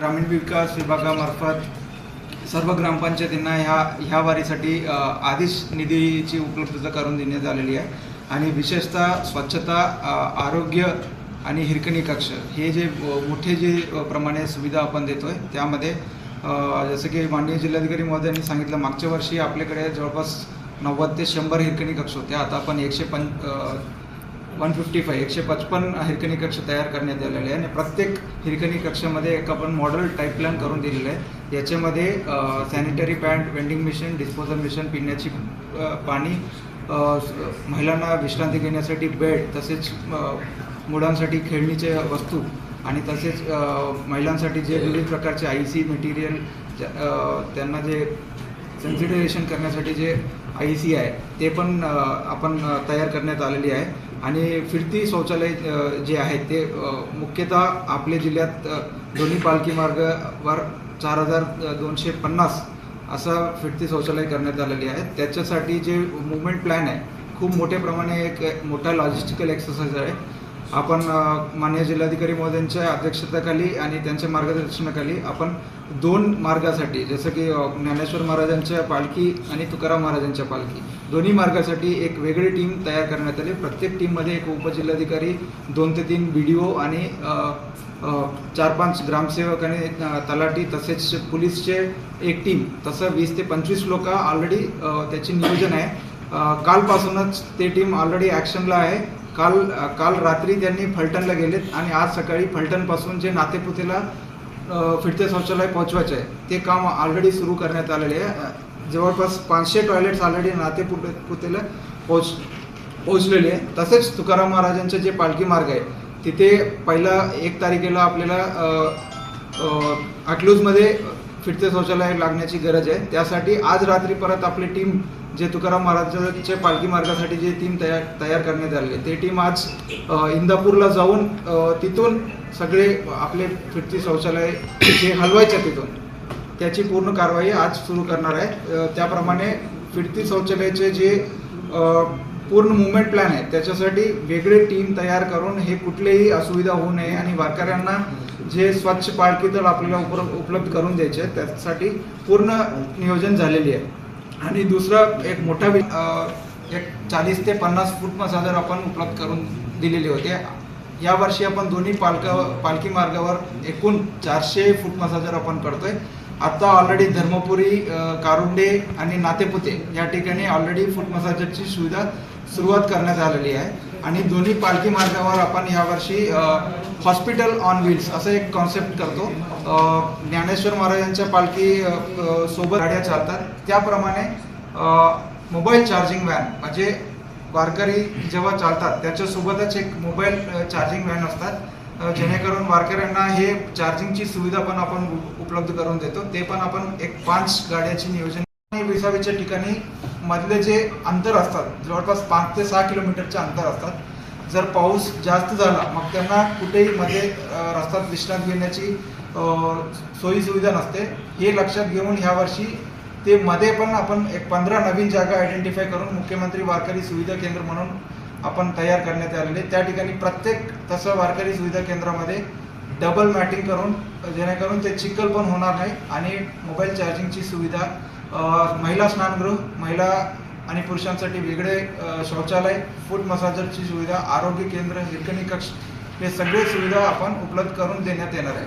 ग्रामीण विकास विभागामार्फत सर्व ग्रामपंचायतींना ह्या ह्या वारीसाठी आधीच निधीची उपलब्धता करून देण्यात आलेली आहे. आणि विशेषतः स्वच्छता आरोग्य आणि हिरकणी कक्ष हे जे मोठे जे प्रमाणे सुविधा आपण देतो आहे त्यामध्ये जसं की माननीय जिल्हाधिकारी महोदयांनी सांगितलं मागच्या वर्षी आपल्याकडे जवळपास नव्वद ते शंभर हिरकणी कक्ष होते. आता आपण एकशे पं वन फिफ्टी फाय एकशे पचपन हिरकणी कक्ष तयार करण्यात आलेले आहे आणि प्रत्येक हिरकणी कक्षामध्ये एक आपण मॉडेल टाईप प्लॅन करून दिलेलं आहे याच्यामध्ये sanitary pant vending machine disposal machine पिण्याची पाणी महिलांना विश्रांती घेण्यासाठी बेड तसेच मुलांसाठी खेळणीचे वस्तू आणि तसेच महिलांसाठी जे विविध प्रकारचे आय सी मटेरियल त्यांना जे सेन्सिटायझेशन करण्यासाठी जे आय सी आहे ते पण आपण तयार करण्यात आलेली आहे. आणि फिरती शौचालय जे आहेत ते मुख्यतः आपल्या जिल्ह्यात दोन्ही पालखी मार्गावर चार हजार दोनशे पन्नास असं फिरती शौचालय करण्यात आलेली आहे. त्याच्यासाठी जे मुवमेंट प्लॅन आहे खूप मोठ्या प्रमाणे एक मोठा लॉजिस्टिकल एक्सरसाइज आहे. आपण मान्य माननीय जिल्हाधिकारी महोदयांच्या अध्यक्षतेखाली आणि त्यांच्या मार्गदर्शनाखाली आपण दोन मार्गासाठी जसं की ज्ञानेश्वर महाराजांच्या पालखी आणि तुकाराम महाराजांच्या पालखी. दोन्ही मार्गासाठी एक वेगळी टीम तयार करण्यात आली. प्रत्येक टीममध्ये एक उपजिल्हाधिकारी दोन ते तीन बी डी ओ आणि चार पाच ग्रामसेवक आणि तलाठी तसेच पोलीसचे एक टीम. तसं वीस ते पंचवीस लोक ऑलरेडी त्याची नियोजन आहे. कालपासूनच ते टीम ऑलरेडी ॲक्शनला आहे. काल काल रात्री त्यांनी फलटणला गेलेत आणि आज सकाळी फलटणपासून जे नातेपुतेला फिरते शौचालय पोहोचवायचे आहे ते काम ऑलरेडी सुरू करण्यात आलेले आहे. जवळपास पाचशे टॉयलेट्स ऑलरेडी नातेपुते पुतेला पोच पोहोचलेले आहे. तसेच तुकाराम महाराजांचे जे पालखी मार्ग आहे तिथे पहिला एक तारखेला आपल्याला अकलूजमध्ये फिरते शौचालय लागण्याची गरज आहे. त्यासाठी आज रात्री परत आपली टीम जे तुकाराम महाराजांच्या पालखी मार्गासाठी जे टीम तयार तयार करण्यात आले ते टीम आज इंदापूरला जाऊन तिथून सगळे आपले फिरती शौचालय जे हलवायचे तिथून त्याची पूर्ण कारवाई आज सुरू करणार आहे. त्याप्रमाणे फिरती शौचालयाचे जे पूर्ण मुवमेंट प्लॅन आहे त्याच्यासाठी वेगळे टीम तयार करून हे कुठलेही असुविधा होऊ नये आणि वारकऱ्यांना जे स्वच्छ पालखी तळ आपल्याला उप उपलब्ध करून द्यायचे त्यासाठी पूर्ण नियोजन झालेली आहे. आणि दुसरं एक मोठा एक चाळीस ते पन्नास फूट मसाजर आपण उपलब्ध करून दिलेले होते. यावर्षी आपण दोन्ही पालका पालखी मार्गावर एकूण चारशे फूट मसाजर आपण करतोय. आता ऑलरेडी धर्मपुरी कारुंडे आणि नातेपुते या ठिकाणी ऑलरेडी फूट मसाजरची सुविधा सुरुवात करण्यात आलेली आहे. आणि दोन्ही पालखी मार्गावर आपण यावर्षी हॉस्पिटल ऑन व्हील्स असं एक कॉन्सेप्ट करतो. ज्ञानेश्वर महाराजांच्या पालखी सोबत गाड्या चालतात. त्याप्रमाणे मोबाईल चार्जिंग व्हॅन म्हणजे वारकरी जेव्हा चालतात त्याच्यासोबतच एक मोबाईल चार्जिंग व्हॅन असतात. जेणेकरून वारकऱ्यांना हे चार्जिंगची सुविधा पण आपण उप- उपलब्ध करून देतो. ते पण आपण एक पाच गाड्याची नियोजन विसावीच्या ठिकाणी मधले जे अंतर असतात जवळपास पाच ते सहा किलोमीटरचे अंतर असतात. जर पाऊस जास्त झाला मग त्यांना कुठेही मध्ये रस्त्यात विश्रांत घेण्याची सोयी सुविधा नसते. हे लक्षात घेऊन ह्या वर्षी ते मध्ये पण आपण एक पंधरा नवीन जागा आयडेंटिफाय करून मुख्यमंत्री वारकरी सुविधा केंद्र म्हणून आपण तयार करण्यात आलेले. त्या ठिकाणी प्रत्येक तसं वारकरी सुविधा केंद्रामध्ये डबल मॅटिंग करून जेणेकरून ते चिखल पण होणार नाही आणि मोबाईल चार्जिंगची सुविधा महिला स्नानगृह महिला आणि पुरुषांसाठी वेगळे शौचालय फूड मसाजरची सुविधा आरोग्य केंद्र हिरकणी कक्ष हे सगळे सुविधा आपण उपलब्ध करून देण्यात येणार आहे.